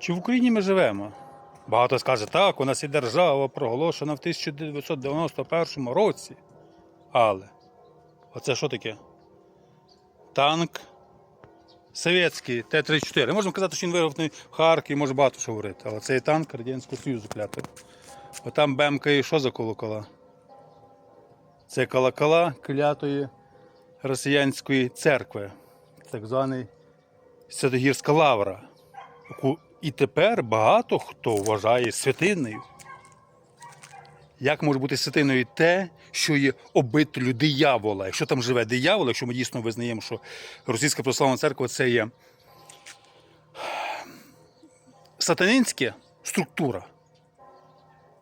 Чи в Україні ми живемо? Багато скаже, так, у нас і держава проголошена в 1991 році. Але оце що таке? Танк совєтський Т-34. Можемо казати, що він вироблений в Харкові, може багато що говорити. Але цей танк Радянського Союзу клятий. Отам БМК і що за колокола? Це колокола клятої росіянської церкви, так званий Святогірська лавра, яку і тепер багато хто вважає святиною. Як може бути святиною те, що є обителю диявола? Якщо там живе диявол, якщо ми дійсно визнаємо, що Російська православна церква це є сатанинська структура,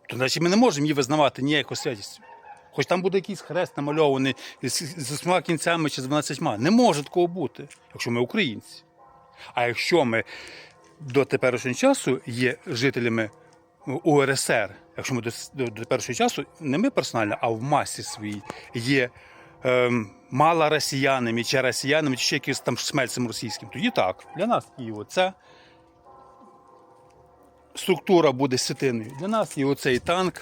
то значить ми не можемо її визнавати ніякою святістю. Хоч там буде якийсь хрест намальований з усіма кінцями чи з 12. Не може такого бути, якщо ми українці. А якщо ми до теперішнього часу є жителями УРСР, якщо ми до, до, теперішнього часу, не ми персонально, а в масі своїй є е, мала росіянами, чи росіянами, чи ще якимось там смельцем російським, тоді так, для нас Києво це структура буде ситиною. Для нас і оцей танк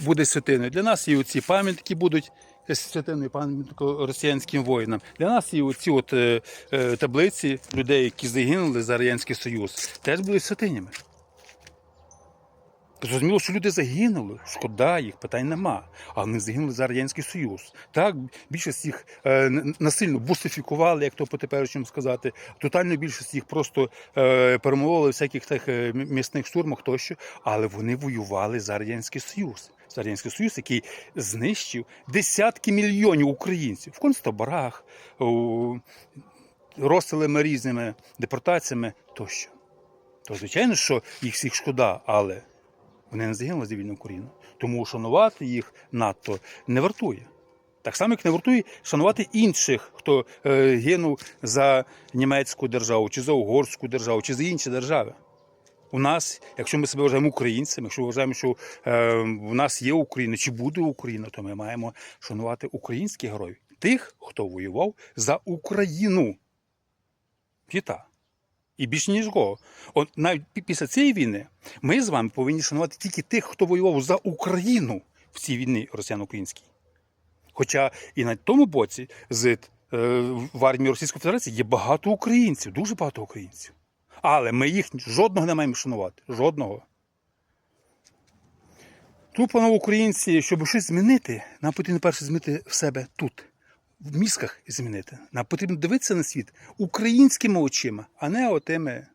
буде святиною. Для нас і оці пам'ятки будуть святиною пам'яткою росіянським воїнам. Для нас і оці от, е, е, таблиці людей, які загинули за Радянський Союз, теж були святинями. Зрозуміло, що люди загинули, шкода їх, питань нема. Але вони загинули за Радянський Союз. Так, більшість їх е, насильно бусифікували, як то по теперішньому сказати. Тотальну більшість їх просто е, перемовили в всяких тих е, м- штурмах тощо, але вони воювали за Радянський Союз. За Радянський Союз, який знищив десятки мільйонів українців в концтаборах, у розстрілами різними, депортаціями тощо. То, звичайно, що їх всіх шкода, але вони не загинули за вільну Україну. Тому шанувати їх надто не вартує. Так само, як не вартує шанувати інших, хто е, гинув за німецьку державу, чи за угорську державу, чи за інші держави. У нас, якщо ми себе вважаємо українцями, якщо вважаємо, що е, в нас є Україна чи буде Україна, то ми маємо шанувати українських героїв, тих, хто воював за Україну. Кита. І більше ніж кого. От навіть після цієї війни ми з вами повинні шанувати тільки тих, хто воював за Україну в цій війні росіяно-українській. Хоча і на тому боці з е, в армії Російської Федерації є багато українців, дуже багато українців. Але ми їх жодного не маємо шанувати. Жодного. Тому, панове українці, щоб щось змінити, нам потрібно перше змінити в себе тут, в мізках змінити. Нам потрібно дивитися на світ українськими очима, а не отими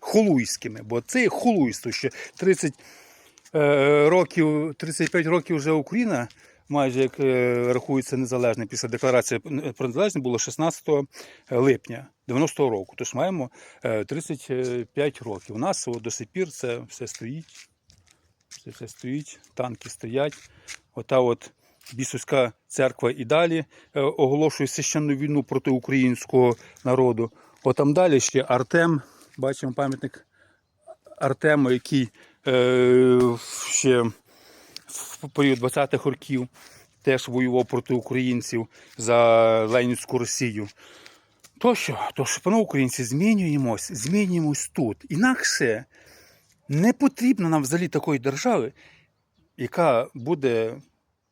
холуйськими. Бо це є холуйство, що 30 е, років, 35 років вже Україна, майже як е, рахується незалежна після декларації про незалежність було 16 липня 90-го року. Тож маємо е, 35 років. У нас до сих пір це все стоїть. Це все стоїть, танки стоять. Ота от бісовська церква і далі е, оголошує священну війну проти українського народу. Отам далі ще Артем, бачимо пам'ятник Артему, який е, ще в період 20-х років теж воював проти українців за Ленінську Росію. Тощо, тож, панове українці, змінюємось, змінюємось тут. Інакше не потрібно нам взагалі такої держави, яка буде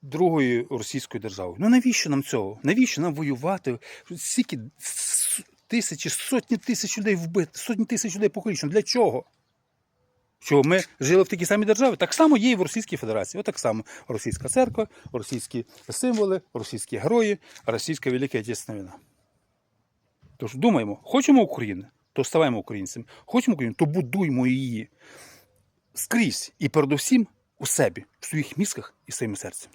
другою російською державою. Ну навіщо нам цього? Навіщо нам воювати? Скільки тисячі, сотні тисяч людей вбити, сотні тисяч людей покалічено. Для чого? Що ми жили в такій самій державі? Так само є і в Російській Федерації. Отак само російська церква, російські символи, російські герої, російська Велика Отечественна війна. Тож думаємо, хочемо України, то ставаємо українцями. Хочемо Україну, то будуймо її скрізь і передусім у себе, в своїх мізках і своїм серцем.